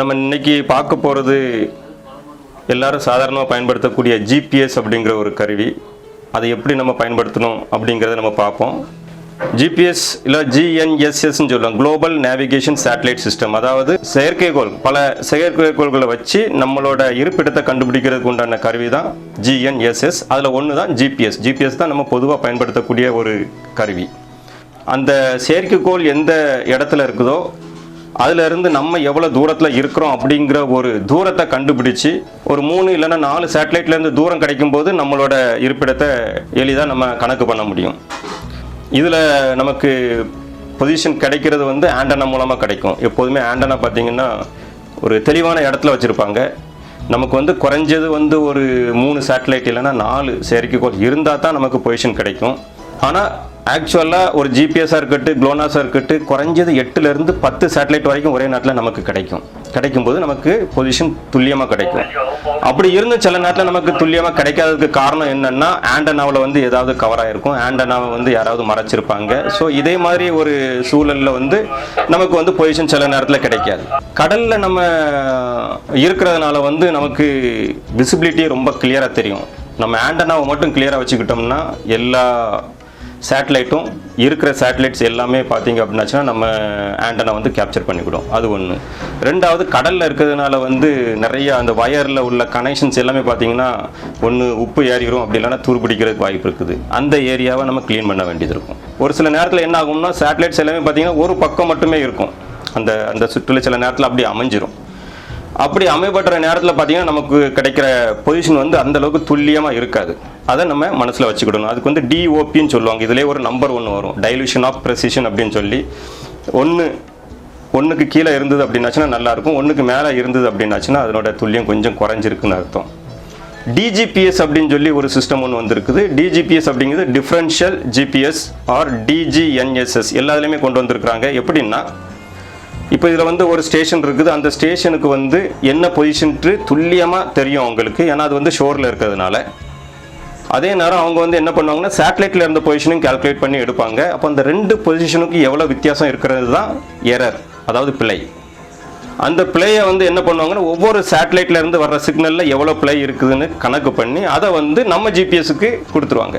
நம்ம இன்னைக்கு பார்க்க போகிறது எல்லாரும் சாதாரணமாக பயன்படுத்தக்கூடிய ஜிபிஎஸ் அப்படிங்கிற ஒரு கருவி. அதை எப்படி நம்ம பயன்படுத்தணும் அப்படிங்கிறத நம்ம பார்ப்போம். ஜிபிஎஸ் இல்லை ஜிஎன்எஸ்எஸ்ன்னு சொல்லுவாங்க. குளோபல் நேவிகேஷன் சேட்டலைட் சிஸ்டம் அதாவது செயற்கைக்கோள் பல செயற்கைக்கோள்களை வச்சு நம்மளோட இருப்பிடத்தை கண்டுபிடிக்கிறதுக்கு உண்டான கருவி தான் ஜிஎன்எஸ்எஸ் அதில் ஒன்று தான் ஜிபிஎஸ் ஜிபிஎஸ் தான் நம்ம பொதுவாக பயன்படுத்தக்கூடிய ஒரு கருவி. அந்த செயற்கைக்கோள் எந்த இடத்துல இருக்குதோ அதுல இருந்து நம்ம எவ்வளவு தூரத்துல இருக்கிறோம் அப்படிங்கிற ஒரு தூரத்தை கண்டுபிடிச்சு ஒரு மூணு இல்லைன்னா நாலு சேட்டலைட்ல இருந்து தூரம் கிடைக்கும் போது நம்மளோட இருப்பிடத்தை எளிதாக நம்ம கணக்கு பண்ண முடியும். இதுல நமக்கு பொசிஷன் கிடைக்கிறது வந்து ஆண்டனா மூலமா கிடைக்கும். எப்போதுமே ஆண்டனா பார்த்தீங்கன்னா ஒரு தெளிவான இடத்துல வச்சிருப்பாங்க. நமக்கு வந்து குறைஞ்சது வந்து ஒரு மூணு சேட்டலைட் இல்லைன்னா நாலு செயற்கைக்கோள் இருந்தால் தான் நமக்கு பொசிஷன் கிடைக்கும். ஆனால் ஆக்சுவலாக ஒரு ஜிபிஎஸ்ஸாக இருக்கட்டும் குளோனாஸாக இருக்கட்டும் குறைஞ்சது எட்டுலேருந்து பத்து சேட்டலைட் வரைக்கும் ஒரே நேரத்தில் நமக்கு கிடைக்கும். கிடைக்கும் போது நமக்கு பொசிஷன் துல்லியமாக கிடைக்கும். அப்படி இருந்து சில நேரத்தில் நமக்கு துல்லியமாக கிடைக்காததுக்கு காரணம் என்னன்னா ஆண்டனாவில் வந்து ஏதாவது கவர் ஆகிருக்கும் ஆண்டனாவை வந்து யாராவது மறைச்சிருப்பாங்க. ஸோ இதே மாதிரி ஒரு சூழலில் வந்து நமக்கு வந்து பொசிஷன் சில நேரத்தில் கிடைக்காது. கடலில் நம்ம இருக்கிறதுனால வந்து நமக்கு விசிபிலிட்டி ரொம்ப கிளியராக தெரியும். நம்ம ஆண்டனாவை மட்டும் கிளியராக வச்சுக்கிட்டோம்னா எல்லா சேட்டலைட்டும் இருக்கிற சேட்டலைட்ஸ் எல்லாமே பார்த்தீங்க அப்படின்னாச்சுன்னா நம்ம ஆண்டனை வந்து கேப்சர் பண்ணிவிடும் அது ஒன்று ரெண்டாவது கடலில் இருக்கிறதுனால வந்து நிறைய அந்த வயரில் உள்ள கனெக்ஷன்ஸ் எல்லாமே பார்த்தீங்கன்னா ஒன்று உப்பு ஏறிடும் அப்படி இல்லைன்னா துருப்பிடிக்கிறதுக்கு வாய்ப்பு இருக்குது. அந்த ஏரியாவை நம்ம க்ளீன் பண்ண வேண்டியது இருக்கும். ஒரு சில நேரத்தில் என்ன ஆகும்னா சேட்டலைட்ஸ் எல்லாமே பார்த்தீங்கன்னா ஒரு பக்கம் மட்டுமே இருக்கும். அந்த அந்த சுற்றுல சில நேரத்தில் அப்படி அமைஞ்சிரும். அப்படி அமைப்படுற நேரத்தில் பார்த்தீங்கன்னா நமக்கு கிடைக்கிற பொசிஷன் வந்து அந்த அளவுக்கு துல்லியமாக இருக்காது. அதை நம்ம மனசில் வச்சுக்கிடணும். அதுக்கு வந்து டிஓபின்னு சொல்லுவாங்க. இதிலே ஒரு நம்பர் ஒன்று வரும். டைலூஷன் ஆஃப் ப்ரெசிஷன் அப்படின்னு சொல்லி. ஒன்று ஒன்றுக்கு கீழே இருந்தது அப்படின்னாச்சுன்னா நல்லாயிருக்கும். ஒன்றுக்கு மேலே இருந்தது அப்படின்னாச்சுன்னா அதனோட துல்லியம் கொஞ்சம் குறைஞ்சிருக்குன்னு அர்த்தம். டிஜிபிஎஸ் அப்படின்னு சொல்லி ஒரு சிஸ்டம் ஒன்று வந்திருக்குது. டிஜிபிஎஸ் அப்படிங்கிறது டிஃப்ரென்ஷியல் ஜிபிஎஸ் ஆர் டிஜிஎன்எஸ்எஸ் எல்லாத்துலேயுமே கொண்டு வந்திருக்கிறாங்க. எப்படின்னா இப்போ இதில் வந்து ஒரு ஸ்டேஷன் இருக்குது. அந்த ஸ்டேஷனுக்கு வந்து என்ன பொசிஷன்ட்டு துல்லியமாக தெரியும் அவங்களுக்கு. ஏன்னா அது வந்து ஷோரில் இருக்கிறதுனால. அதே நேரம் அவங்க வந்து என்ன பண்ணுவாங்கன்னா சேட்டலைட்டில் இருந்த பொசிஷனையும் கால்குலேட் பண்ணி எடுப்பாங்க. அப்போ அந்த ரெண்டு பொசிஷனுக்கு எவ்வளோ வித்தியாசம் இருக்கிறது தான் எரர் அதாவது பிழை அந்த பிளேயை வந்து என்ன பண்ணுவாங்கன்னா ஒவ்வொரு சேட்டலைட்லேருந்து வர்ற சிக்னலில் எவ்வளோ பிளே இருக்குதுன்னு கணக்கு பண்ணி அதை வந்து நம்ம ஜிபிஎஸ்க்கு கொடுத்துருவாங்க.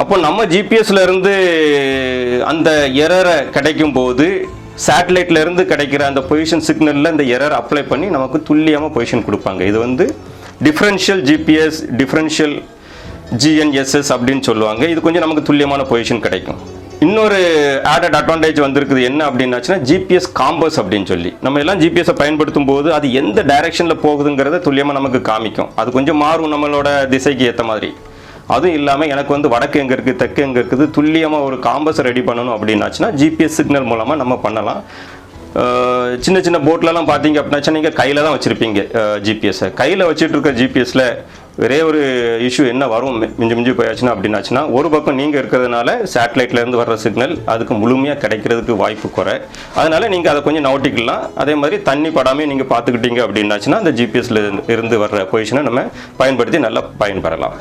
அப்போ நம்ம ஜிபிஎஸ்லேருந்து அந்த எரரை கிடைக்கும் போது சேட்டலைட்ல இருந்து கிடைக்கிற அந்த பொசிஷன் சிக்னலில் இந்த எரர் அப்ளை பண்ணி நமக்கு துல்லியமாக பொசிஷன் கொடுப்பாங்க. இது வந்து டிஃப்ரென்ஷியல் ஜிபிஎஸ் டிஃப்ரென்ஷியல் ஜிஎன்எஸ்எஸ் அப்படின்னு சொல்லுவாங்க. இது கொஞ்சம் நமக்கு துல்லியமான பொசிஷன் கிடைக்கும். இன்னொரு ஆடட் அட்வான்டேஜ் வந்திருக்குது. என்ன அப்படின்னாச்சுன்னா ஜிபிஎஸ் காம்பஸ் அப்படின்னு சொல்லி. நம்ம எல்லாம் ஜிபிஎஸை பயன்படுத்தும் போது அது எந்த டைரக்ஷனில் போகுதுங்கிறத துல்லியமாக நமக்கு காமிக்கும். அது கொஞ்சம் மாறும் நம்மளோட திசைக்கு ஏற்ற மாதிரி. அதுவும் இல்லாமல் எனக்கு வந்து வடக்கு எங்கே இருக்குது தெற்கு எங்கே இருக்குது துல்லியமாக ஒரு காம்பஸ் ரெடி பண்ணணும் அப்படின்னாச்சுன்னா ஜிபிஎஸ் சிக்னல் மூலமாக நம்ம பண்ணலாம். சின்ன சின்ன போட்லலாம் பார்த்தீங்க அப்படின்னாச்சா நீங்கள் கையில் தான் வச்சுருப்பீங்க ஜிபிஎஸ்ஸை கையில் வச்சுட்டு இருக்க ஜிபிஎஸ்ல ஒரே ஒரு இஷ்யூ என்ன வரும் மிஞ்சு மிஞ்சி மிஞ்சி போயாச்சுன்னா அப்படின்னாச்சுன்னா ஒரு பக்கம் நீங்கள் இருக்கிறதுனால சேட்டலைட்லேருந்து வர்ற சிக்னல் அதுக்கு முழுமையாக கிடைக்கிறதுக்கு வாய்ப்பு குறை. அதனால் நீங்கள் அதை கொஞ்சம் நவட்டிக்கலாம். அதே மாதிரி தண்ணி படாமே நீங்கள் பார்த்துக்கிட்டீங்க அப்படின்னாச்சுன்னா அந்த ஜிபிஎஸ்ல இருந்து வர்ற பொசிஷனை நம்ம பயன்படுத்தி நல்லா பயன்பெறலாம்.